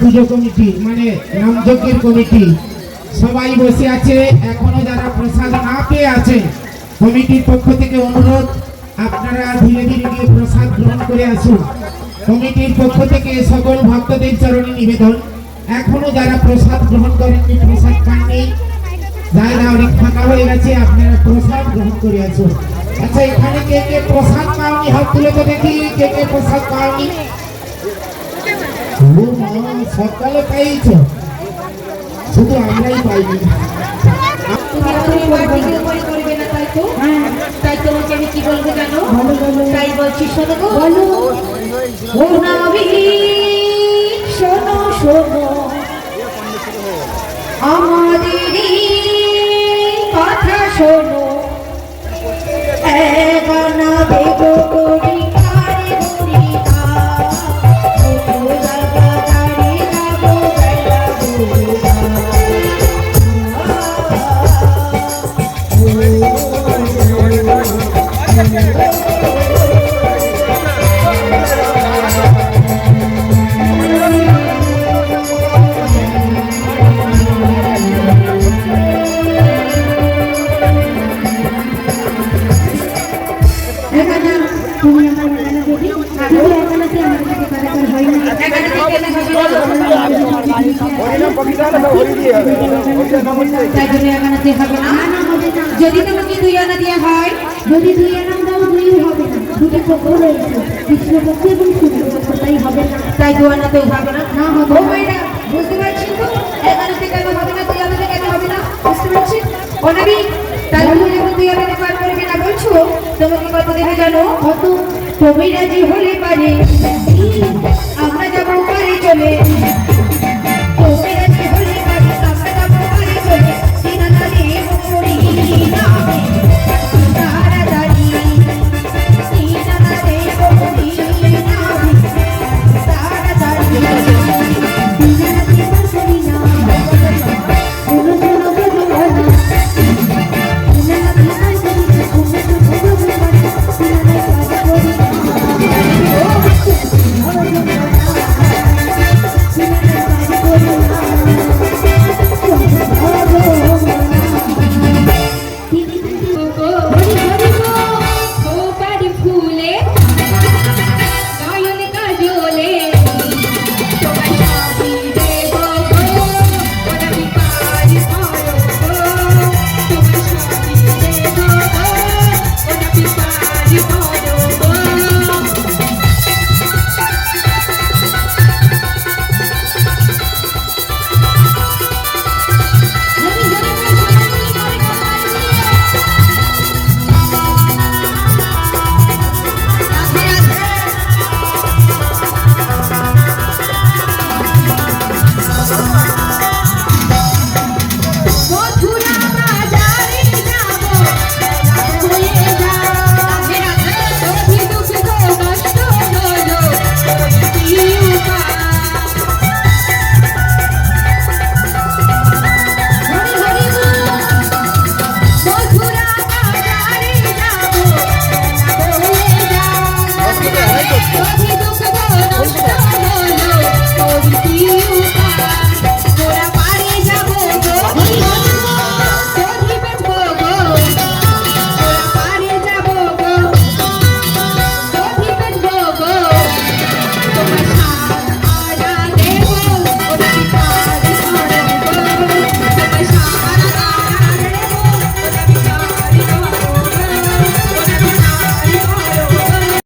পুজো committee মানে নামযজ্ঞের committee. সবাই বসে আছে, এখনও যারা প্রসাদ না পেয়ে আছে, কমিটির পক্ষ থেকে অনুরোধ, আপনারা ধীরে ধীরে গিয়ে প্রসাদ গ্রহণ করে আসুন। কমিটির পক্ষ থেকে সকল ভক্তদের চরণে নিবেদন। এখনও যারা প্রসাদ গ্রহণ করেননি, প্রসাদ পাননি জায়গা অনেক ফাঁকা হয়ে গেছে, আপনারা প্রসাদ গ্রহণ করে আচ্ছা এখানে কে কে প্রসাদ পাওনি? হাত তুলে তো দেখি, কে কে প্রসাদ পাওনি? সকালে পাইছ? শুধু আমরাই পাইনি। না তাই তোমাকে আমি কি বলব জানো? তাই বলছি শোনো গো। ও নাবি শোনো শোনো। আমাদেরই কথা শোনো। তাই জন্য এখানে দিয়ে হবে না হবে না যদি তোমাকে দুই আনা দিয়ে হয় যদি দুই এনাম দাও দুই হবে না। দুটো পক্ষ রয়েছে। কৃষ্ণপক্ষ এবং শুক্লপক্ষ তাই হবে না। তাই দু আনাতেও হবে না না হবে। মেয়েরা বুঝতে পারছেন তো? এখানে থেকে কেন হবে না দুই আনাতে কেন হবে না? বুঝতে পারছেন ও নবী তাই তুমি যখন দুই আনাতে পার করবে না বলছো তোমাকে কত দেবে জানো? কত? তুমি রাজি হলে পারে। আমরা যাব পারে চলে।